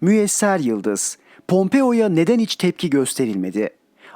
Müyesser Yıldız, Pompeo'ya neden hiç tepki gösterilmedi?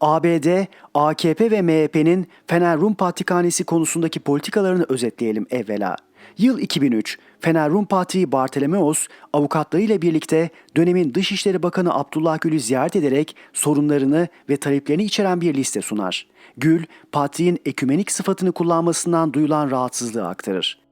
ABD, AKP ve MHP'nin Fener Rum Patrikhanesi konusundaki politikalarını özetleyelim evvela. Yıl 2003, Fener Rum Patriği Bartolomeos avukatlarıyla birlikte dönemin Dışişleri Bakanı Abdullah Gül'ü ziyaret ederek sorunlarını ve taleplerini içeren bir liste sunar. Gül, Patriğin ekümenik sıfatını kullanmasından duyulan rahatsızlığı aktarır.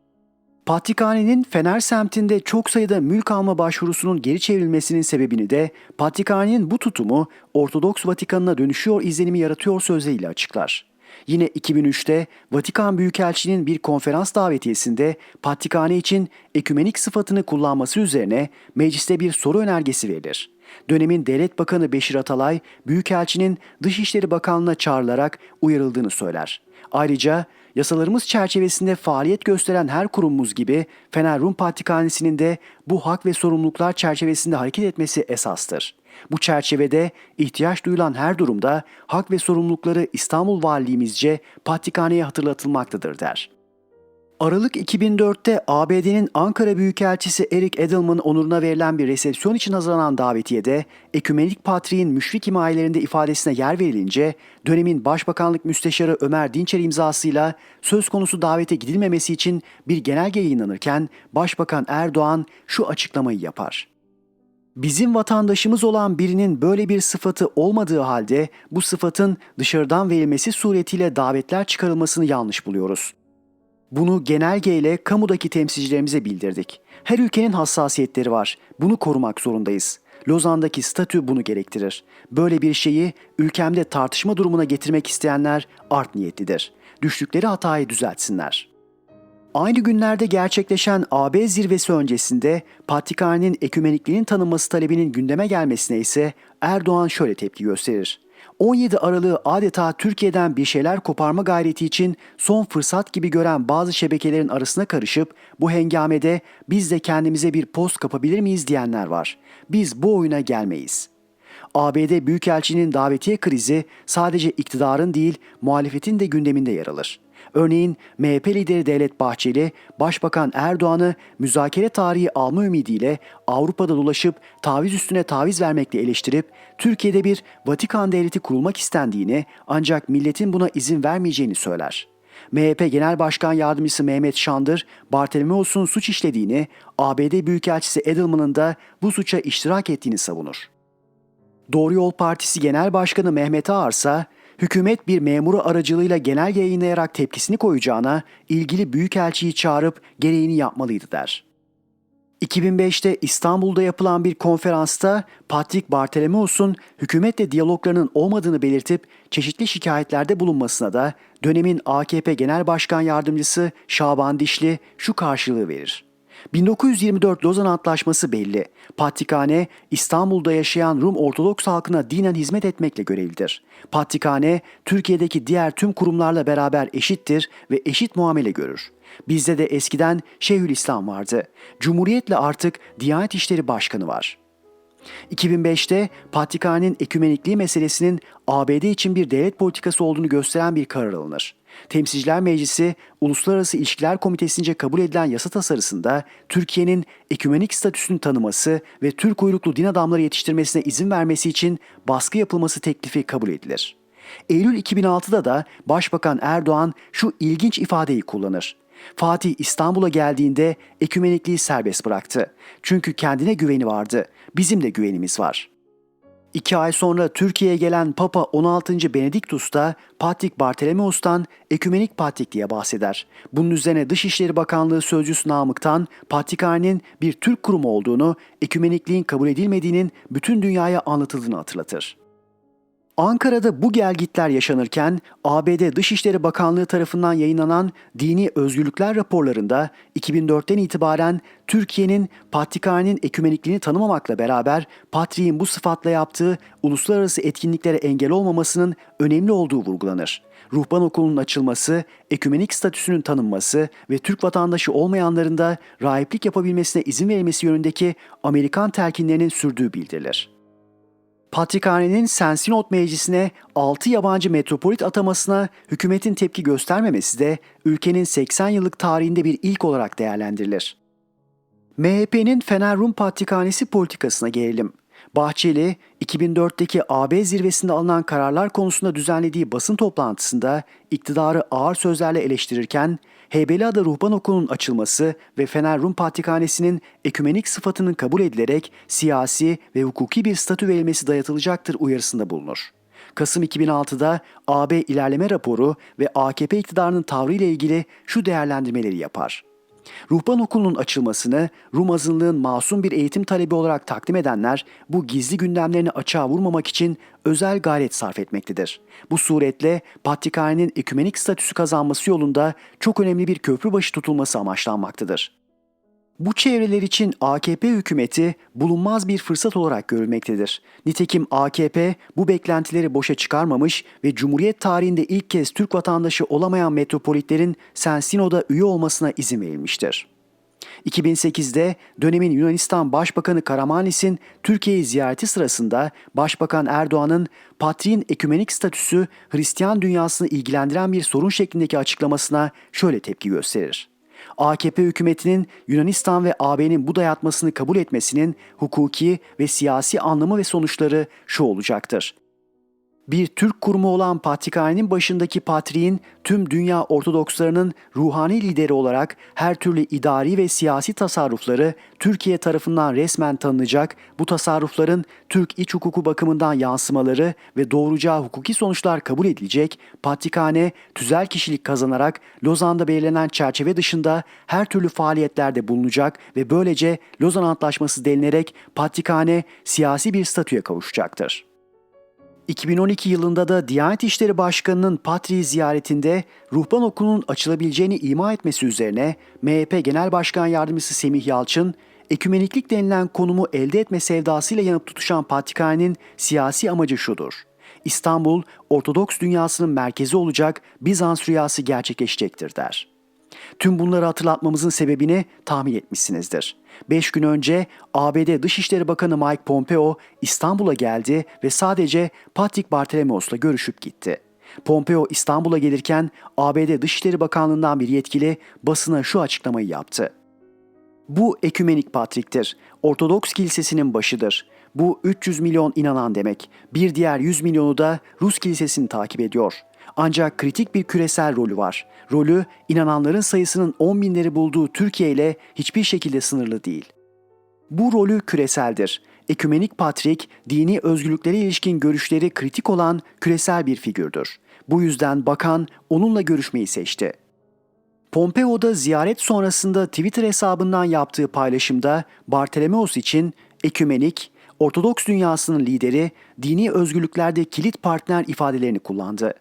Patrikhanenin Fener semtinde çok sayıda mülk alma başvurusunun geri çevrilmesinin sebebini de Patrikhanenin bu tutumu Ortodoks Vatikanına dönüşüyor izlenimi yaratıyor sözleriyle açıklar. Yine 2003'te Vatikan Büyükelçiliğinin bir konferans davetiyesinde Patrikhane için ekümenik sıfatını kullanması üzerine mecliste bir soru önergesi verilir. Dönemin Devlet Bakanı Beşir Atalay, Büyükelçinin Dışişleri Bakanlığı'na çağrılarak uyarıldığını söyler. Ayrıca yasalarımız çerçevesinde faaliyet gösteren her kurumumuz gibi Fener Rum Patrikhanesi'nin de bu hak ve sorumluluklar çerçevesinde hareket etmesi esastır. Bu çerçevede ihtiyaç duyulan her durumda hak ve sorumlulukları İstanbul Valiliğimizce Patrikhane'ye hatırlatılmaktadır der. Aralık 2004'te ABD'nin Ankara Büyükelçisi Eric Edelman onuruna verilen bir resepsiyon için hazırlanan davetiyede Ekümenik Patriğin müşfik himayelerinde ifadesine yer verilince dönemin Başbakanlık Müsteşarı Ömer Dinçer imzasıyla söz konusu davete gidilmemesi için bir genelge yayınlanırken Başbakan Erdoğan şu açıklamayı yapar. Bizim vatandaşımız olan birinin böyle bir sıfatı olmadığı halde bu sıfatın dışarıdan verilmesi suretiyle davetler çıkarılmasını yanlış buluyoruz. Bunu genelgeyle kamudaki temsilcilerimize bildirdik. Her ülkenin hassasiyetleri var. Bunu korumak zorundayız. Lozan'daki statü bunu gerektirir. Böyle bir şeyi ülkemde tartışma durumuna getirmek isteyenler art niyetlidir. Düştükleri hatayı düzeltsinler. Aynı günlerde gerçekleşen AB zirvesi öncesinde Patrikhane'nin ekümenikliğinin tanınması talebinin gündeme gelmesine ise Erdoğan şöyle tepki gösterir. 17 Aralık'ı adeta Türkiye'den bir şeyler koparma gayreti için son fırsat gibi gören bazı şebekelerin arasına karışıp bu hengamede biz de kendimize bir post kapabilir miyiz diyenler var. Biz bu oyuna gelmeyiz. ABD Büyükelçinin davetiye krizi sadece iktidarın değil muhalefetin de gündeminde yer alır. Örneğin MHP lideri Devlet Bahçeli, Başbakan Erdoğan'ı müzakere tarihi alma ümidiyle Avrupa'da dolaşıp taviz üstüne taviz vermekle eleştirip Türkiye'de bir Vatikan devleti kurulmak istendiğini ancak milletin buna izin vermeyeceğini söyler. MHP Genel Başkan Yardımcısı Mehmet Şandır, Bartolomeos'un suç işlediğini, ABD Büyükelçisi Edelman'ın da bu suça iştirak ettiğini savunur. Doğru Yol Partisi Genel Başkanı Mehmet Ağarsa, hükümet bir memuru aracılığıyla genel yayınlayarak tepkisini koyacağına ilgili büyükelçiyi çağırıp gereğini yapmalıydı der. 2005'te İstanbul'da yapılan bir konferansta Patrick Bartolomeos'un hükümetle diyaloglarının olmadığını belirtip çeşitli şikayetlerde bulunmasına da dönemin AKP Genel Başkan Yardımcısı Şaban Dişli şu karşılığı verir. 1924 Lozan Antlaşması belli. Patrikhane, İstanbul'da yaşayan Rum Ortodoks halkına dinen hizmet etmekle görevlidir. Patrikhane, Türkiye'deki diğer tüm kurumlarla beraber eşittir ve eşit muamele görür. Bizde de eskiden Şeyhülislam vardı. Cumhuriyetle artık Diyanet İşleri Başkanı var.'' 2005'te Patrikhane'nin ekümenikliği meselesinin ABD için bir devlet politikası olduğunu gösteren bir karar alınır. Temsilciler Meclisi Uluslararası İlişkiler Komitesi'nce kabul edilen yasa tasarısında Türkiye'nin ekümenik statüsünü tanıması ve Türk uyruklu din adamları yetiştirmesine izin vermesi için baskı yapılması teklifi kabul edilir. Eylül 2006'da da Başbakan Erdoğan şu ilginç ifadeyi kullanır. Fatih İstanbul'a geldiğinde ekümenikliği serbest bıraktı. Çünkü kendine güveni vardı. Bizim de güvenimiz var. İki ay sonra Türkiye'ye gelen Papa 16. Benediktus da Patrik Bartolomeos'tan ekümenik patrik diye bahseder. Bunun üzerine Dışişleri Bakanlığı Sözcüsü Namık'tan Patrikhane'nin bir Türk kurumu olduğunu, ekümenikliğin kabul edilmediğinin bütün dünyaya anlatıldığını hatırlatır. Ankara'da bu gelgitler yaşanırken ABD Dışişleri Bakanlığı tarafından yayınlanan dini özgürlükler raporlarında 2004'ten itibaren Türkiye'nin Patrikhane'nin ekümenikliğini tanımamakla beraber Patriğin bu sıfatla yaptığı uluslararası etkinliklere engel olmamasının önemli olduğu vurgulanır. Ruhban okulunun açılması, ekümenik statüsünün tanınması ve Türk vatandaşı olmayanların da rahiplik yapabilmesine izin verilmesi yönündeki Amerikan telkinlerinin sürdüğü bildirilir. Patrikhane'nin Sensinot Meclisi'ne 6 yabancı metropolit atamasına hükümetin tepki göstermemesi de ülkenin 80 yıllık tarihinde bir ilk olarak değerlendirilir. MHP'nin Fener Rum Patrikhanesi politikasına gelelim. Bahçeli, 2004'teki AB zirvesinde alınan kararlar konusunda düzenlediği basın toplantısında iktidarı ağır sözlerle eleştirirken, Heybeliada Ruhban Okulu'nun açılması ve Fener Rum Patrikhanesi'nin ekümenik sıfatının kabul edilerek siyasi ve hukuki bir statü verilmesi dayatılacaktır uyarısında bulunur. Kasım 2006'da AB ilerleme raporu ve AKP iktidarının tavrı ile ilgili şu değerlendirmeleri yapar. Ruhban okulunun açılmasını Rum azınlığın masum bir eğitim talebi olarak takdim edenler bu gizli gündemlerini açığa vurmamak için özel gayret sarf etmektedir. Bu suretle Patrikhanenin ekümenik statüsü kazanması yolunda çok önemli bir köprü başı tutulması amaçlanmaktadır. Bu çevreler için AKP hükümeti bulunmaz bir fırsat olarak görülmektedir. Nitekim AKP bu beklentileri boşa çıkarmamış ve Cumhuriyet tarihinde ilk kez Türk vatandaşı olamayan metropolitlerin Sensino'da üye olmasına izin verilmiştir. 2008'de dönemin Yunanistan Başbakanı Karamanis'in Türkiye'yi ziyareti sırasında Başbakan Erdoğan'ın Patriğin ekümenik statüsü Hristiyan dünyasını ilgilendiren bir sorun şeklindeki açıklamasına şöyle tepki gösterir. AKP hükümetinin Yunanistan ve AB'nin bu dayatmasını kabul etmesinin hukuki ve siyasi anlamı ve sonuçları şu olacaktır bir Türk kurumu olan Patrikhanenin başındaki patriğin tüm dünya Ortodokslarının ruhani lideri olarak her türlü idari ve siyasi tasarrufları Türkiye tarafından resmen tanınacak, bu tasarrufların Türk iç hukuku bakımından yansımaları ve doğuracağı hukuki sonuçlar kabul edilecek, Patrikhane tüzel kişilik kazanarak Lozan'da belirlenen çerçeve dışında her türlü faaliyetlerde bulunacak ve böylece Lozan Antlaşması denilerek Patrikhane siyasi bir statüye kavuşacaktır. 2012 yılında da Diyanet İşleri Başkanı'nın Patri ziyaretinde ruhban okulunun açılabileceğini ima etmesi üzerine MHP Genel Başkan Yardımcısı Semih Yalçın, ekümeniklik denilen konumu elde etme sevdasıyla yanıp tutuşan Patrikhane'nin siyasi amacı şudur. İstanbul, Ortodoks dünyasının merkezi olacak Bizans rüyası gerçekleşecektir der. Tüm bunları hatırlatmamızın sebebini tahmin etmişsinizdir. 5 gün önce ABD Dışişleri Bakanı Mike Pompeo İstanbul'a geldi ve sadece Patrick Bartolomeos'la görüşüp gitti. Pompeo İstanbul'a gelirken ABD Dışişleri Bakanlığı'ndan bir yetkili basına şu açıklamayı yaptı. Bu ekümenik patriktir. Ortodoks kilisesinin başıdır. Bu 300 milyon inanan demek. Bir diğer 100 milyonu da Rus kilisesini takip ediyor. Ancak kritik bir küresel rolü var. Rolü inananların sayısının 10 binleri bulduğu Türkiye ile hiçbir şekilde sınırlı değil. Bu rolü küreseldir. Ekümenik Patrik, dini özgürlüklere ilişkin görüşleri kritik olan küresel bir figürdür. Bu yüzden bakan onunla görüşmeyi seçti. Pompeo da ziyaret sonrasında Twitter hesabından yaptığı paylaşımda Bartolomeos için ekümenik, Ortodoks dünyasının lideri, dini özgürlüklerde kilit partner ifadelerini kullandı.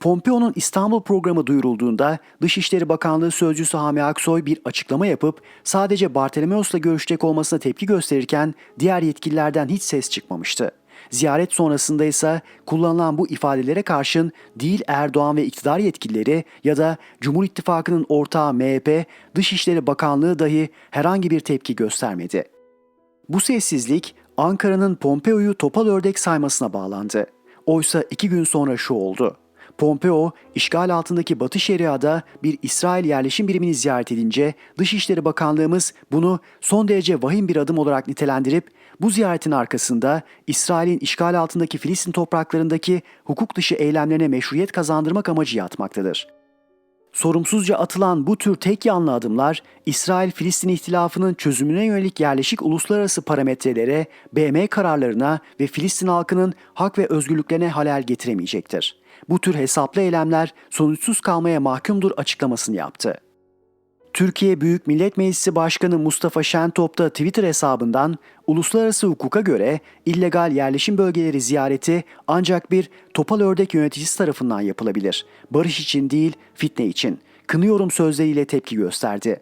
Pompeo'nun İstanbul programı duyurulduğunda Dışişleri Bakanlığı Sözcüsü Hami Aksoy bir açıklama yapıp sadece Bartolomeos'la görüşecek olmasına tepki gösterirken diğer yetkililerden hiç ses çıkmamıştı. Ziyaret sonrasında ise kullanılan bu ifadelere karşın değil Erdoğan ve iktidar yetkilileri ya da Cumhur İttifakı'nın ortağı MHP, Dışişleri Bakanlığı dahi herhangi bir tepki göstermedi. Bu sessizlik Ankara'nın Pompeo'yu topal ördek saymasına bağlandı. Oysa iki gün sonra şu oldu. Pompeo, işgal altındaki Batı Şeria'da bir İsrail yerleşim birimini ziyaret edince Dışişleri Bakanlığımız bunu son derece vahim bir adım olarak nitelendirip bu ziyaretin arkasında İsrail'in işgal altındaki Filistin topraklarındaki hukuk dışı eylemlerine meşruiyet kazandırmak amacı yatmaktadır. Sorumsuzca atılan bu tür tek yanlı adımlar İsrail-Filistin ihtilafının çözümüne yönelik yerleşik uluslararası parametrelere, BM kararlarına ve Filistin halkının hak ve özgürlüklerine halel getiremeyecektir. Bu tür hesaplı eylemler sonuçsuz kalmaya mahkumdur açıklamasını yaptı. Türkiye Büyük Millet Meclisi Başkanı Mustafa Şentop da Twitter hesabından uluslararası hukuka göre illegal yerleşim bölgeleri ziyareti ancak bir topal ördek yöneticisi tarafından yapılabilir. Barış için değil, fitne için. Kınıyorum sözleriyle tepki gösterdi.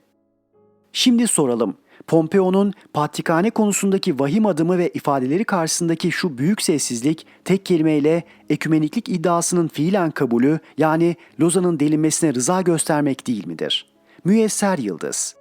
Şimdi soralım. Pompeo'nun Patrikhane konusundaki vahim adımı ve ifadeleri karşısındaki şu büyük sessizlik tek kelimeyle ekümeniklik iddiasının fiilen kabulü yani Lozan'ın delinmesine rıza göstermek değil midir?'' Müyesser Yıldız